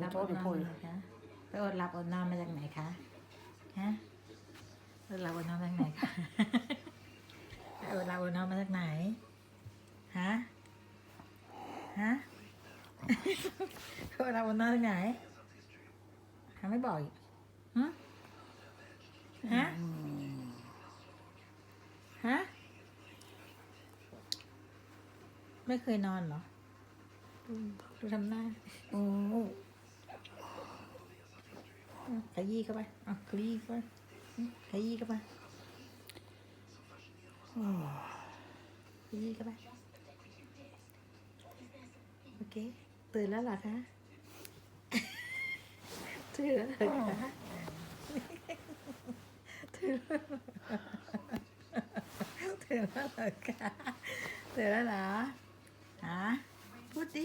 หลับโทอษดไปนอพูนดมาจากไหนคะไปอดหลับอดนอนมาจากไหนคะฮะอดหลับอดนอนมาจากไหนคะไปอดหลับอดนอนมาจากไหนฮะฮะอดหลับอดนอนจากไหนฮะไม่บอกอีกหึฮะฮะไม่เคยนอนเหรอดูดูทำหน้าอืมอะ ขยี้เข้าไปอะขยี้เข้าไปขยี้เข้าไปขยี้เข้าไปโอเคตื่นแล้วเหรอคะตื่นแล้วเหรอคะตื่นแล้วตื่นแล้วเหรอคะตื่นแล้วเหรอฮะพูดดิ